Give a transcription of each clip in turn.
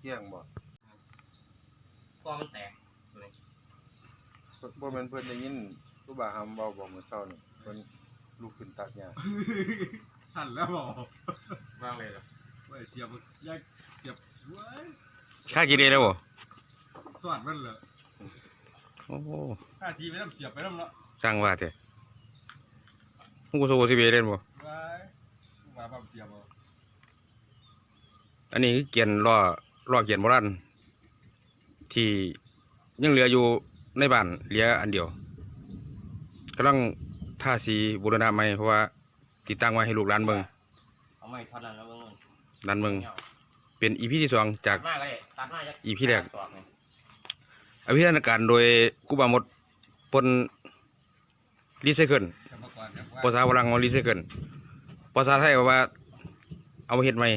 เที่ยงบ่กองมันแตกเลยบ่แม่นเพิ่นได้ยินผู้บ่าหำเว้าบอกมื้อเช้านี่เพิ่นลุกขึ้นตัดหญ้าทันแล้วบอกว่างเลยเหรอว่าเสียบยากเสียบเว้ยค่ากี่เดย์แล้วบ่สวัสดมันเหรอโอ้โหห้าสีไปน้ำเสียบไปน้ำเนาะสร้างว่าแต่ฮู้โซสิเบเล่นบ่ว้ายมาความเสียบเอาอันนี้คือเกียนล้อ ล้อเกียนโบราณที่ยังเหลืออยู่ในบ้านเหลืออันเดียวกำลังท่าสีบูรณะใหม่เพราะว่าติดตั้งไว้ให้ลูกหลานเบิ่งเอาไม่ทอดนั้นแล้วเบิ่งหลานเบิ่งเป็นอีพีที่สองจากอีพี่แรกอภิธานการโดยครูบาหมดปนรีไซเคิลภาษาฝรั่งว่ารีไซเคิลภาษาไทยว่าเอามาเฮ็ดใหม่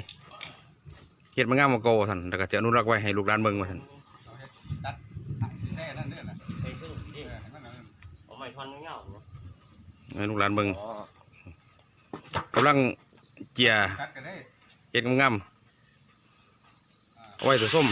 เฮ็ดมันงามกว่าเก่าท่านแล้วก็จะอนุรักษ์ไว้ให้ลูกหลานเบิ่งว่าท่านเอาให้ตัดแค่นั่นเด้อนะไปซึ่งเอที่อให้มันเอาเอาไม่ทอนเงาๆเนาะให้ลูกหลานเบิ่งอ๋อกำลังเจียตัดกันได้เฮ็ดงามๆเอาไว้ตัวส้ม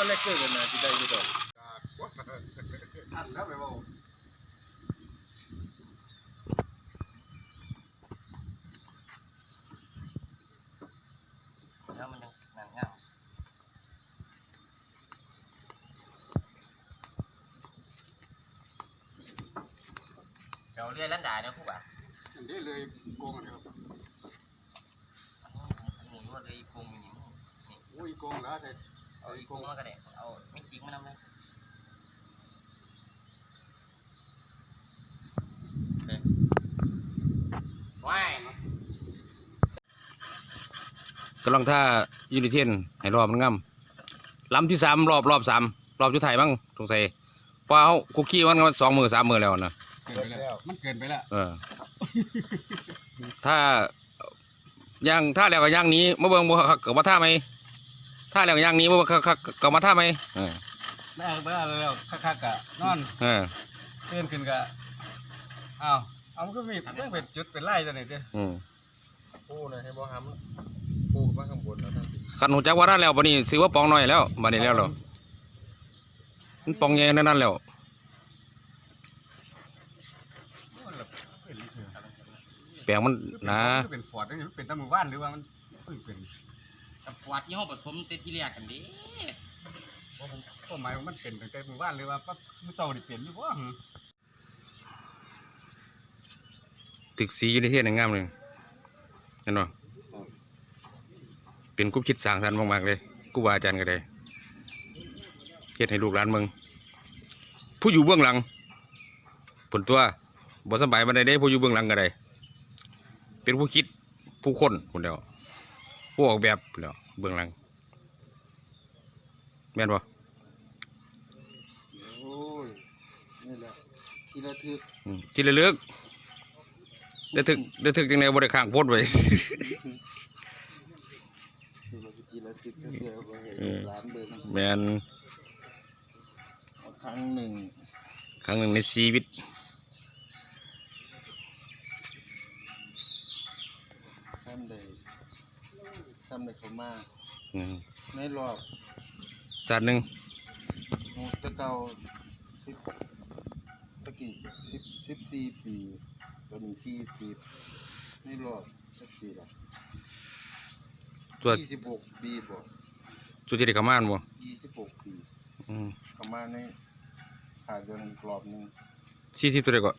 ตัวเล็กเกินกันนะสิได้อยู่ดอกทันแล้วไปบอกแล้วมันยังหนังเงาเดี๋ยวเรียนลันดาเนี่ยผู้บ่าอันนี้เลยโกงอันเดียวหมูยว่าเลยกงอย่างนี้โอ้ยโกงแล้วใช่เอาอีกกงมาก็ได้เอาไม่จริงมานำเลยว้ายกำลังท่ายูนิเทียนให้รอบมันงามลำที่สามรอบรอบสามรอบจุดไทายมั้งสงสัยเพราะเขาคุกกี้มันก็สองมือสามมือแล้วนะเกินไปแล้วมันเกินไปแล้วเออ ถ้าย่างถ้าแล้วก็ย่างหนี้มาเบิ่งบ่คักๆก็มาท่าไหม ถ้าแล้วก็ย่างหนี้บ่คักๆก็มาท่าไหมเออได้แล้วแล้วคักๆกะนอนเออเตือนขึ้นกะอ้าวเอามันก็มีเรื่องเป็นจุดเป็นไล่ตัวนี้เด้ออืมปูนะให้บ่หำปูมาข้างบนแล้วท่านสิคันหูจักว่าท่านแล้วบัดนี้ซื้อว่าปองน้อยแล้วบัดนี้แล้วเหรอมันปองใหญ่นั่นนั่นแล้วแปลงมันนะมันเป็นฟอร์ดนี่มันเป็นตำมือว่านหรือว่ามันเพิ่งเป็น กับปวดที่ห้องผสมเตที่แรกกันดิต้นไม้มันเป็นตั้งแต่มือว่านหรือว่าปั๊บมือเศร้านี่เปลี่ยนอยู่บ่หึตึกสียูนิเทียนงามเลยเห็นบ่เป็นกุ๊บคิดสร้างสรรค์มากๆเลยกูบาอาจารย์ก็ได้เฮ็ดให้ลูกหลานมืองผู้อยู่เบื้องหลังผลตัวบ่สบายบันไดเด้ผู้อยู่เบื้องหลังก็ได้เป็นผู้คิดผู้คนคนเดียว ผู้ออกแบบพู้นแหล้วเบื้องหลังแม่นบ่โอ้ยนี่แหละทีละทึกอืมที่ระลึกได้ถึกได้ถึกจังไดบ่ได้ข้างโพดไว้ ทีละทีละทึกก็เพื่อบ่ให้เออร้านเบิ่งแม่นเอาครั้งหนึ่งครั้งหนึ่งในชีวิตซ้ำใด ซ้ำใดเขามาอืมในรอบจานหนึ่งโอ้แตะเก่าสิบตะกี้สิบสิบสี่ปีตอนนี้สี่สิบในรอบสักปีละตัวยี่สิบหกปีบ่ตัวที่ได้กระมานบ่ยี่สิบหกปีอืมเขามาในหาเดือนอีกรอบหนึ่งสี่สิบตัวได้ก็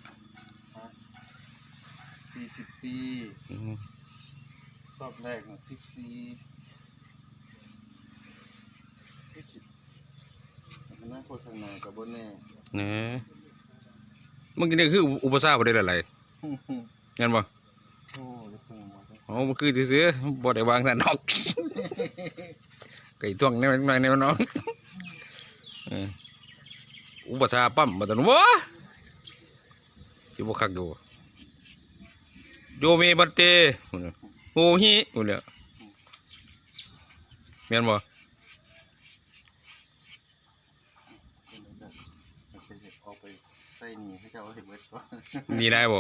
สี่สิบปีอืม รอบแรกน่ะสิบสี่อนาคตข้างหน้ากับบนแน่เนี่ยมันกินนี่คืออุปสรรคบ่ได้หลายๆงั้นบ่โอ้ยเพิ่งมาได้อ๋อมันคือซื่อๆบ่ได้วางสันนอกไก่ท่วงแนวหน่อยแนวน้องเอออุปสรรคปั๊มมาตอนวะสิบ่คักอยู่โยเมบันเต พุ่นน่ะโอฮิพุ่นเนี่ยแม่นบ่ไปออกไปใส่หนีให้เจ้าให้เบิดก่อนมีได้บ่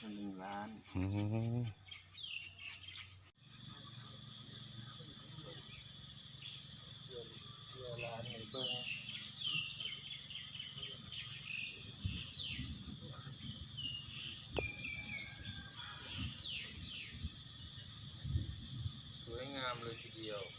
มันหนึ่งล้านอืม เวลาให้เบิ่ง ส